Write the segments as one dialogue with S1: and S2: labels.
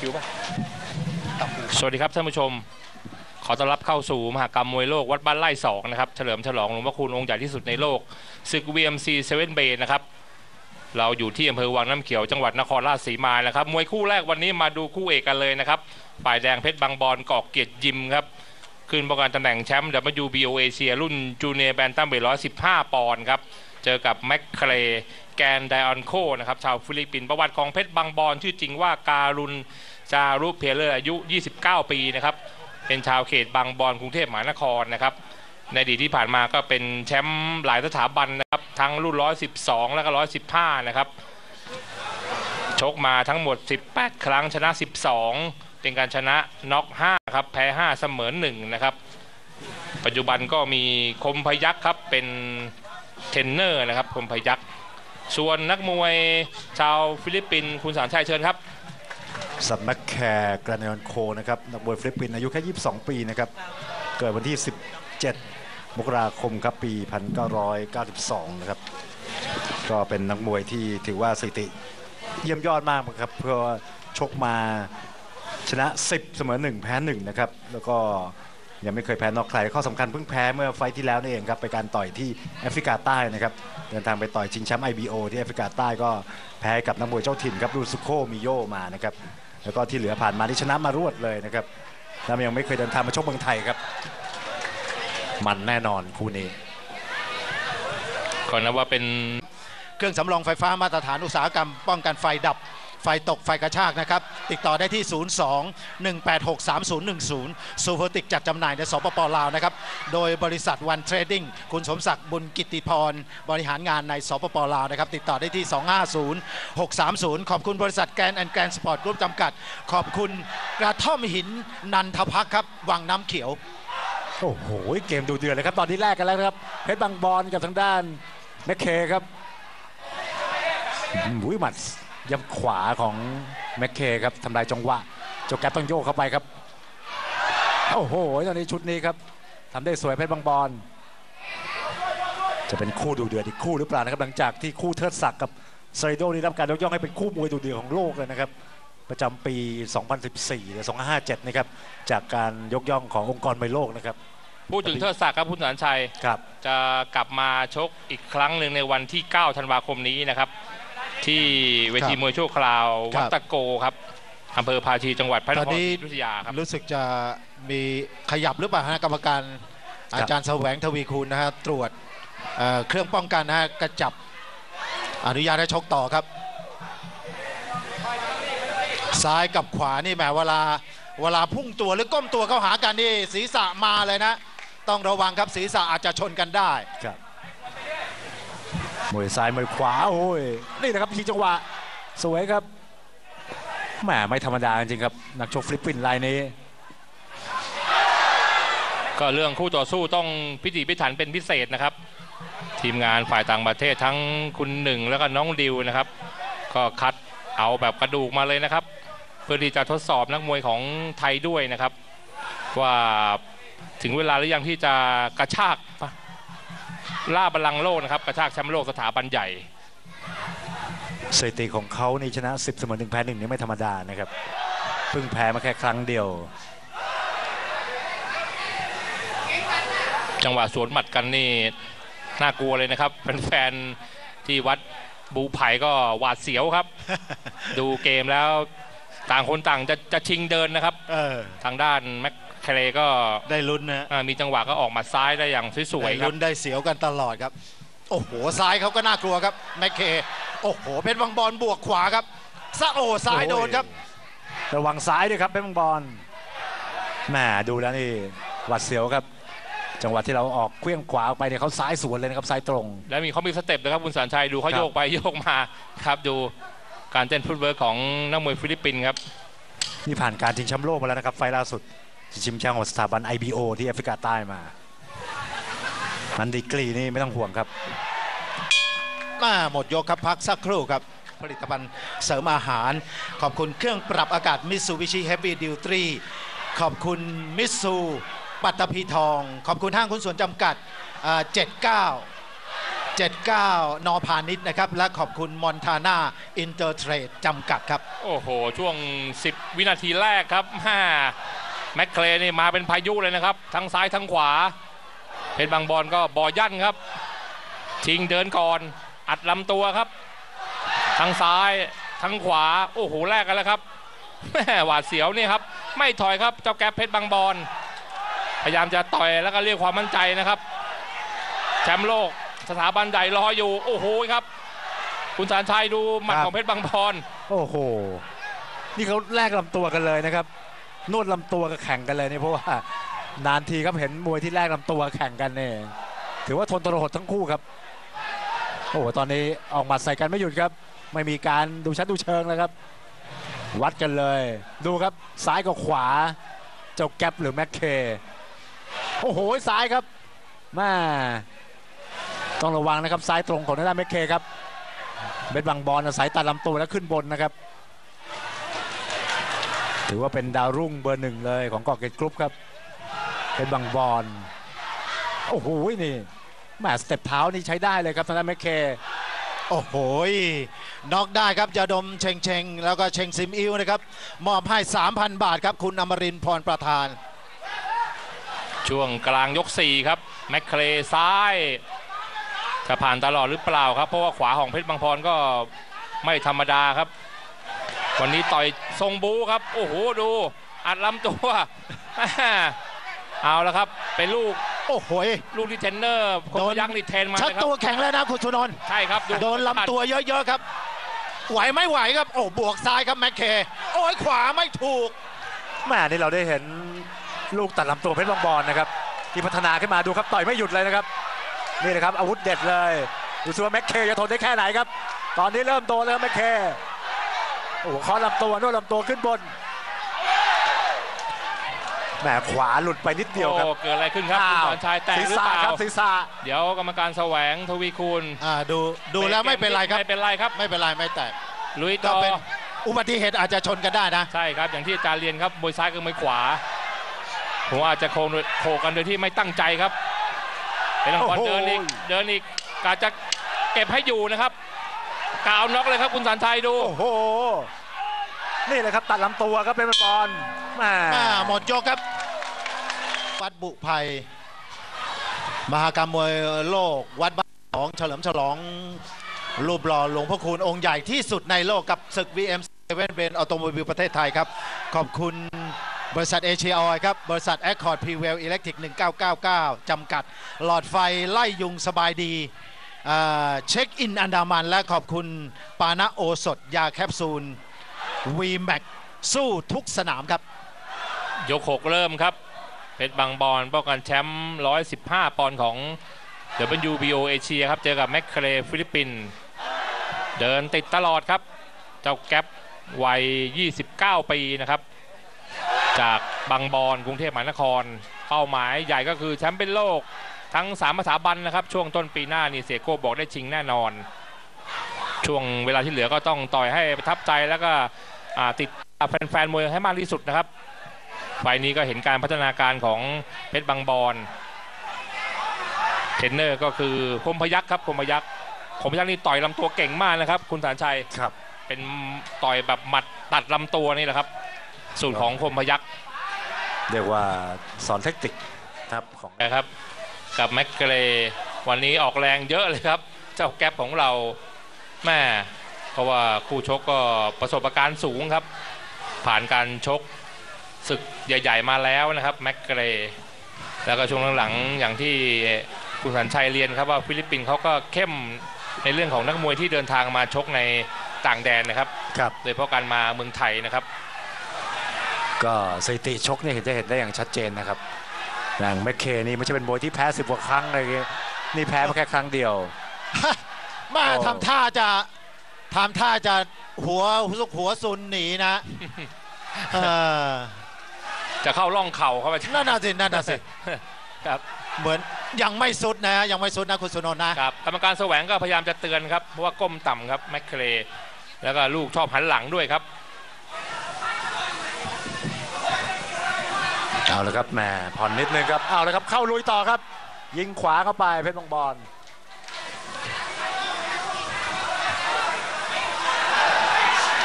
S1: คิวป่ะ
S2: สวัสดีครับท่านผู้ชม ขอต้อนรับเข้าสู่มหากรรมมวยโลกวัดบ้านไร่สองนะครับเฉลิมฉลองหลวงพ่อคูณองค์ใหญ่ที่สุดในโลกศึก VMC 7 Bay นเบนะครับเราอยู่ที่อำเภอวังน้ำเขียวจังหวัดนครราชสีมานะครับมวยคู่แรกวันนี้มาดูคู่เอกกันเลยนะครับฝ่ายแดงเพชรบางบอนกอกเกียรติยิมครับขึ้นป้องกันตำแหน่งแชมป์ WBO เอเชียรุ่นจูเนียร์แบนตัมเวท115ปอนด์ครับ เจอกับแม็กเคลแกนไดออนโคนะครับชาวฟิลิปปินส์ประวัติของเพชรบางบอนชื่อจริงว่าการุณจารุเพเลอร์อายุ 29 ปีนะครับเป็นชาวเขตบางบอนกรุงเทพมหานครนะครับในอดีตที่ผ่านมาก็เป็นแชมป์หลายสถาบันนะครับทั้งรุ่น 112 แล้วก็ 115 นะครับชกมาทั้งหมด 18 ครั้งชนะ 12 เป็นการชนะน็อก5ครับแพ้ 5 เสมอ1นะครับปัจจุบันก็มีคมพยักษ์ครับเป็น เทรนเนอร์นะครับคมพยักษ์ส่วนนักมวยชาวฟิลิปปินส์คุณสารชัยเชิญครับ
S3: สับแมคแคร์กรานอนโคนะครับนักมวยฟิลิปปินส์อายุแค่ 22 ปีนะครับเกิดวันที่ 17 มกราคมครับปี 1992 นะครับก็เป็นนักมวยที่ถือว่าสถิติเยี่ยมยอดมากครับเพื่อชกมาชนะ 10 เสมอ 1 แพ้ 1 นะครับ แล้วก็ ยังไม่เคยแพ้นอกใครข้อสำคัญเพิ่งแพ้เมื่อไฟที่แล้วนี่เองครับไปการต่อยที่แอฟริกาใต้นะครับเดินทางไปต่อยชิงแชมป์ IBO ที่แอฟริกาใต้ก็แพ้กับนักมวยเจ้าถิ่นครับรูซุโคมิโยมานะครับแล้วก็ที่เหลือผ่านมาที่ชนะมารวดเลยนะครับแล้วยังไม่เคยเดินทางมาชกเมืองไทยครับ มันแน่นอนคู่นี้
S2: ก่อนนะว่าเป็น
S4: เครื่องสำรองไฟฟ้ามาตรฐานอุตสาหกรรม ป้องกันไฟดับ ไฟตกไฟกระชากนะครับ ติดต่อได้ที่ 02 186 3010ซูเปอร์ติกจัดจำหน่ายในสปปลาวนะครับ โดยบริษัทวันเทรดดิ้งคุณสมศักดิ์บุญกิติพร บริหารงานในสปปลาวนะครับ ติดต่อได้ที่ 250 630 ขอบคุณบริษัทแกรนแอนด์แกรนสปอร์ตกรุ๊ปจำกัด ขอบคุณกระท่อมหินนันทพักครับวังน้ำเขียว
S3: โอ้โห เกมดูเดือดเลยครับ ตอนนี้แรกกันแล้วนะครับเพชรบางบอลกับทางด้านแมคเคครับหุยหมัด ย้ำขวาของแมคเคครับทำลายจังหวะโจแกปต้องโยกเข้าไปครับโอ้โหตอนนี้ชุดนี้ครับทำได้สวยเพชรบางบอลจะเป็นคู่ดูเดือดอีกคู่หรือเปล่านะครับหลังจากที่คู่เทิดศักดิ์กับไซโดนี่รับการยกย่องให้เป็นคู่มวยดูเดือดของโลกเลยนะครับประจำปี 2014 หรือ 2557 นะครับ จากการยกย่องขององค์กรมวยโลกนะครับ
S2: พูดถึงเทิดศักดิ์ครับคุณสารชัย
S3: ครับ
S2: จะกลับมาชกอีกครั้งหนึ่งในวันที่ 9 ธันวาคมนี้นะครับ ที่เวที
S4: ครับ
S2: มวยชั่วคราว
S4: ครั
S2: วั
S4: บ
S2: ดตะโกครับอำเภอภาชีจังหวัดพระน
S4: ต
S2: ค
S4: อ
S2: ร
S4: น
S2: ศ
S4: นี้
S2: รีอยุธยาครับ
S4: รู้สึกจะมีขยับหรือเปล่าฮะกรรมการอาจารย์แสวงทวีคูณนะฮะตรวจเอ่อเครื่องป้องกันนะฮะกระจับอนุญาตให้ชกต่อครับ ซ้ายกับขวานี่แหมเวลาเวลาพุ่งตัวหรือก้มตัวเข้าหากันนี่ศีรษะมาเลยนะ ต้องระวังครับศีรษะอาจจะชนกันได้
S3: ครับ มวยซ้ายมวยขวาโอ้ยนี่นะครับทีจังหวะสวยครับแหมไม่ธรรมดาจริงๆครับนักชกฟิลิปปินส์รายนี้
S2: ก็เรื่องคู่ต่อสู้ต้องพิถีพิถันเป็นพิเศษนะครับ ทีมงานฝ่ายต่างประเทศทั้งคุณหนึ่งแล้วก็น้องดิวนะครับ ก็คัดเอาแบบกระดูกมาเลยนะครับ เพื่อที่จะทดสอบนักมวยของไทยด้วยนะครับ ว่าถึงเวลาหรือยังที่จะกระชาก ล่าบัลลังก์โลกนะครับกระชากแชมป์โลกสถาบันใหญ่
S3: สถิติของเขานี่ชนะ 10เสมอหนึ่งแพ้หนึ่งนี่ไม่ธรรมดานะครับเพิ่งแพ้มาแค่ครั้งเดียว
S2: จังหวะสวนหมัดกันนี่น่ากลัวเลยนะครับแฟนๆที่วัดบูไผ่ก็หวาดเสียวครับ ดูเกมแล้วต่างคนต่างจะจะชิงเดินนะครับ
S4: เออ
S2: ทางด้านแม็ก เคเลก็
S4: ได้ลุ้นนะ
S2: อ่ามีจังหวะก็ออกหมาซ้ายได้อย่างสวย
S4: ได้
S2: ๆครับ
S4: ลุ้นได้เสียวกันตลอดครับ โอ้โหซ้ายเขาก็น่ากลัวครับแมคเคโอ้โหเพชรวังบอลบวกขวาครับซะโอ้ซ้ายโดนครับ
S3: ระวังซ้ายด้วยครับเพชรบางบอลแหมดูแล้วนี่หวัดเสียวครับจังหวะที่เราออกเคลื่องขวาออกไปเนี่ยเขาซ้ายสวนเลยนะครับซ้ายตรง
S2: แล้วมีเขามีสเต็ปนะครับคุณสารชัยดูเขา
S3: ครับ
S2: โยกไปโยกมาครับดูการเต้นฟุตเวิร์กของนักมวยฟิลิปปินส์ครับ
S3: นี่ผ่านการชิงแชมป์โลกมาแล้วนะครับไฟล์ล่าสุด ชิงแชมป์ของสถาบัน IBO ที่แอฟริกาใต้มามันดีกรีนี่ไม่ต้องห่วงครับ
S4: มาหมดยกครับพักสักครู่ครับ ผลิตภัณฑ์เสริมอาหาร ขอบคุณเครื่องปรับอากาศมิ t ซูบิชิเฮฟวี่ดิวตรีขอบคุณมิซูปัตตภีทอง ขอบคุณห้างคุณส่วนจำกัดอ่า79 79นพาณิชย์นะครับ และขอบคุณมอนทาน่าอินเตอร์เทรดจำกัดครับ
S2: โอ้โห ช่วง 10 วินาทีแรกครับแม่ แม็กเคลนี่มาเป็นพายุเลยนะครับ ทั้งซ้ายทั้งขวา เพชรบางบอลก็บอยั่นครับ ชิงเดินก่อน อัดลำตัวครับ ทั้งซ้ายทั้งขวา โอ้โหแลกกันแล้วครับแม่หวาดเสียวนี่ครับ ไม่ถอยครับเจ้าแก๊ปเพชรบางบอลพยายามจะต่อยแล้วก็เรียกความมั่นใจนะครับ แชมป์โลกสถาบันใหญ่รออยู่ โอ้โหครับ คุณสารชัยดูหมัดของเพชรบางบอล
S3: โอ้โห นี่เขาแลกลำตัวกันเลยนะครับ นวดลำตัวก็แข่งกันเลยนี่เพราะว่านานทีครับเห็นมวยที่แลกลำตัวแข่งกันเนี่ยถือว่าทนทรหดทั้งคู่ครับโอ้โหตอนนี้ออกหมาใส่กันไม่หยุดครับ ไม่มีการดูชัดดูเชิงแล้วครับ วัดกันเลย ดูครับซ้ายกับขวา เจ้าแก๊ปหรือแม็กเคโอ้โหซ้ายครับแม่ต้องระวังนะครับซ้ายตรงของทางด้านแม็กเคครับเบ็ดบังบอลอายตัดลำตัวแล้วขึ้นบนนะครับ ถือว่าเป็นดาวรุ่งเบอร์หนึ่งเลยของกอกเกตกรุ๊ปครับ เป็นบังบอลโอ้โหนี่แหมสเต็ปเท้านี่ใช้ได้เลยครับทางด้านแมคเค
S4: โอ้โหน็อกได้ครับยาดมเชงเชงแล้วก็เชงซิมอิวนะครับ มอบให้ 3,000 บาทครับ คุณอมรินทร์พรประธาน
S2: ช่วงกลางยก 4 ครับ แม็กเคลซ้ายจะผ่านตลอดหรือเปล่าครับ เพราะว่าขวาของเพชรบางพรก็ไม่ธรรมดาครับ วันนี้ต่อยทรงบูครับ โอ้โหดูอัดลำตัวเอาแล้วครับ เป็นลูก
S4: โอ้โห
S2: ลูกที่เทรนเนอร์ค
S4: โด
S2: น
S4: น
S2: ยักษ์นี่เทรนมา
S4: ชัก
S2: เลยครั
S4: ตัว
S2: บ
S4: แข็งแล้วนะคุณสุนนท์
S2: ใช่ครับ
S4: โดนลำตัวเยอะๆครับ ไหวไม่ไหวครับ โอ้บวกซ้ายครับแม็กเค โอ้ยขวาไม่ถูก
S3: แม่นี่เราได้เห็นลูกตัดลำตัวเพชรบางบอลนะครับ ที่พัฒนาขึ้นมาดูครับต่อยไม่หยุดเลยนะครับ นี่นะครับอาวุธเด็ดเลยดูสิว่าแม็กเคจะทนได้แค่ไหนครับ ตอนนี้เริ่มโดนแล้วแม็กเค โอ้โหเคอลำตัวนวดลำตัวขึ้นบนแหมขวาหลุดไปนิดเดียวครับ
S2: โอ้เกิดอะไรขึ้นครับคุณสอนชัยแตก
S3: ศีร
S2: หรือ
S3: ษะ
S2: เปล่า
S3: ครับศีรษะ
S2: เดี๋ยวกรรมการแสวงทวีคูณ
S4: อ่าดูดูแล้วไม่เป็นไรครับ
S2: ไม่เป็นไรครับ
S4: ไม่เป็นไรไม่แตก
S2: ลุย
S4: ก็
S2: ต่อ
S4: เป็นอุบัติเหตุอาจจะชนกันได้นะ
S2: ใช่ครับ อย่างที่อาจารย์เรียนครับมวยซ้ายกับมวยขวาผมว่าอาจจะโคงโดยโขกกันโดยที่ไม่ตั้งใจครับเป็นรางวัล
S3: โอ้โห
S2: เดินอีกเดินอีกกาจะเก็บให้อยู่นะครับกาวน็อกเลยครับคุณสันชัยดู
S3: โอ้โห นี่แหละครับตัดลำตัวครับเป็นบอลแหม่
S4: หมดยกครับ วัดบุภัย มหากรรมมวยโลก วัดบ้านของเฉลิมฉลอง รูปหล่อหลวงพ่อคูณองค์ใหญ่ที่สุดในโลกกับศึก VM 7เวนเบนออโตโมบิลประเทศไทยครับ ขอบคุณบริษัทเอเชียออยครับ บริษัทแอคคอร์ดพรีเวลอิเล็กทริก 1999 จำกัด หลอดไฟไล่ยุงสบายดีเช็คอินอันดามันและขอบคุณปานะโอสถยาแคปซูล วีแม็กสู้ทุกสนามครับ
S2: ยกหกเริ่มครับ เพชรบางบอนป้องกันแชมป์115 ปอนด์ของ WBO เอเชียครับ เจอกับแมคเคลฟิลิปปินส์เดินติดตลอดครับ เจ้าแก๊ปวัย 29 ปีนะครับ จากบางบอนกรุงเทพมหานคร เป้าหมายใหญ่ก็คือแชมป์เป็นโลกทั้ง 3 สถาบันนะครับ ช่วงต้นปีหน้านี่เสียโก้บอกได้ชิงแน่นอน ช่วงเวลาที่เหลือก็ต้องต่อยให้ประทับใจแล้วก็ ติดตามแฟนๆมวยให้มากที่สุดนะครับไฟล์นี้ก็เห็นการพัฒนาการของเพชรบางบอนเทรนเนอร์ก็คือคมพยักษ์ครับคมพยักษ์คมพยักษ์นี่ต่อยลำตัวเก่งมากนะครับ คุณสารชัย
S3: ครับ
S2: เป็นต่อยแบบหมัดตัดลำตัวนี่แหละครับ สูตรของคมพยักษ์
S3: เรียกว่าสอนเทคนิคครับของ
S2: นะครับ กับแม็กเกรย์วันนี้ออกแรงเยอะเลยครับ เจ้าแก๊ปของเราแม่ เพราะว่าคู่ชกก็ประสบการณ์สูงครับ ผ่านการชกศึกใหญ่ ๆ มาแล้วนะครับแม็กเกรย์แล้วก็ช่วงหลังๆอย่างที่คุณสันชัยเรียนครับว่าฟิลิปปินส์เขาก็เข้มในเรื่องของนักมวยที่เดินทางมาชกในต่างแดนนะครับ
S3: ครับ
S2: โดยเฉพาะการมาเมืองไทยนะครับ
S3: ก็สถิติชกเนี่ยเห็นจะเห็นได้อย่างชัดเจนนะครับอย่างแมคเคนี่ไม่ใช่เป็นมวยที่แพ้สิบกว่าครั้งอะไรอย่างเงี้ยนี่แพ้มาแค่ครั้งเดียว
S4: มา
S3: โอ้
S4: ทำท่าจะ ทำท่าจะหัวสุกหัวซุนหนีนะเออ
S2: จะเข้าร่องเข่าเข้าไป
S4: นั่นน่ะสินั่นน่ะสิ
S2: ครับ
S4: เหมือนยังไม่สุดนะยังไม่สุดนะคุณสุนนท์นะ
S2: ครับกรรมการแสวงก็พยายามจะเตือนครับเพราะว่าก้มต่ำครับแมคเคลย์แล้วก็ลูกชอบหันหลังด้วยครับ
S3: เอาละครับแหมผ่อนนิดนึงครับเอาละครับเข้าลุยต่อครับ ยิงขวาเข้าไปเพชรบางบอล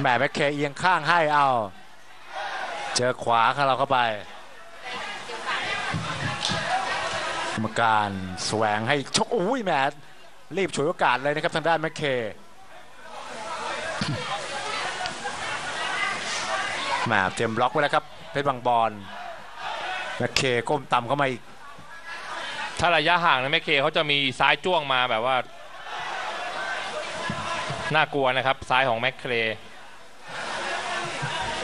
S3: แหมแม็กเคเอียงข้างให้เอาเจอขวาของเราเข้าไปกรรมการแสวงให้ชกอุ้ยแหมรีบฉวยโอกาสเลยนะครับทางด้านแม็กเคแหมเตรียมบล็อกไว้แล้วครับเพชรบางบอลแม็กเคก้มต่ำเข้ามาอีก
S2: ถ้าระยะห่างนะแม่เคเขาจะมีซ้ายจ้วงมาแบบว่า น่ากลัวนะครับ ซ้ายของแม็กเคล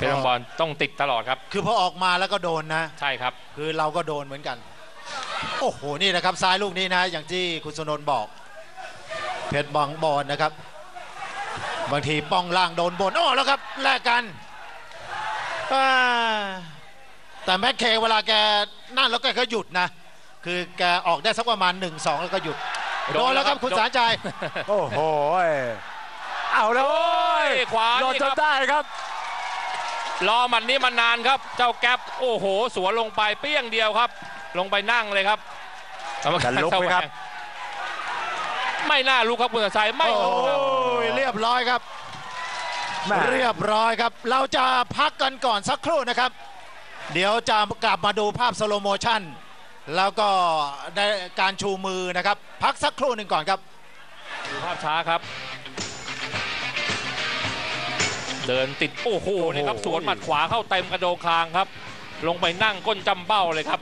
S2: เพชรบางบอลต้องติดตลอดครับ
S4: คือพอออกมาแล้วก็โดนนะ
S2: ใช่ครับ
S4: คือเราก็โดนเหมือนกัน โอ้โห นี่นะครับซ้ายลูกนี้นะ อย่างที่คุณสนนท์บอก เพชรบังบอลนะครับ บางทีป้องล่างโดนบนโอ้แล้วครับแลกกันอ่าแต่แม็กเคเวลาแกนั่นแล้วแกก็หยุดนะ คือแกออกได้สักประมาณ 1-2 แล้วก็หยุด
S2: โด
S4: โด
S2: น
S4: น
S2: แล้
S4: แล้วว
S2: ค
S4: ค
S2: รั
S4: รับบคุณสารใจย
S3: โอ้โหเอาแล้วโอ้ย
S2: ขวา
S3: หลด
S2: นี่
S3: จ
S2: ครั
S3: น
S2: บ
S3: ได้ครับ
S2: รอหมันนี้มานานครับ เจ้าแก๊ปโอ้โห สวนลงไปเปี้ยงเดียวครับ ลงไปนั่งเลยครับกรรม
S3: จะลุกไหมครับ
S2: ไม่น่าลุกครับคุณชัยไม่
S4: โอ้
S2: ลุกครับ
S4: ยเรียบร้อยครับ
S3: แม่
S4: เรียบร้อยครับ เราจะพักกันก่อนสักครู่นะครับ เดี๋ยวจะกลับมาดูภาพสโลโมชั่น แล้วก็ได้การชูมือนะครับ พักสักครู่หนึ่งก่อนครับ
S2: ดูภาพช้าครับ เดินติดโอ้โหนี่ครับสวนหมัดขวาเข้าเต็มกระโดงคางครับ ลงไปนั่งก้นจำเบ้าเลยครับ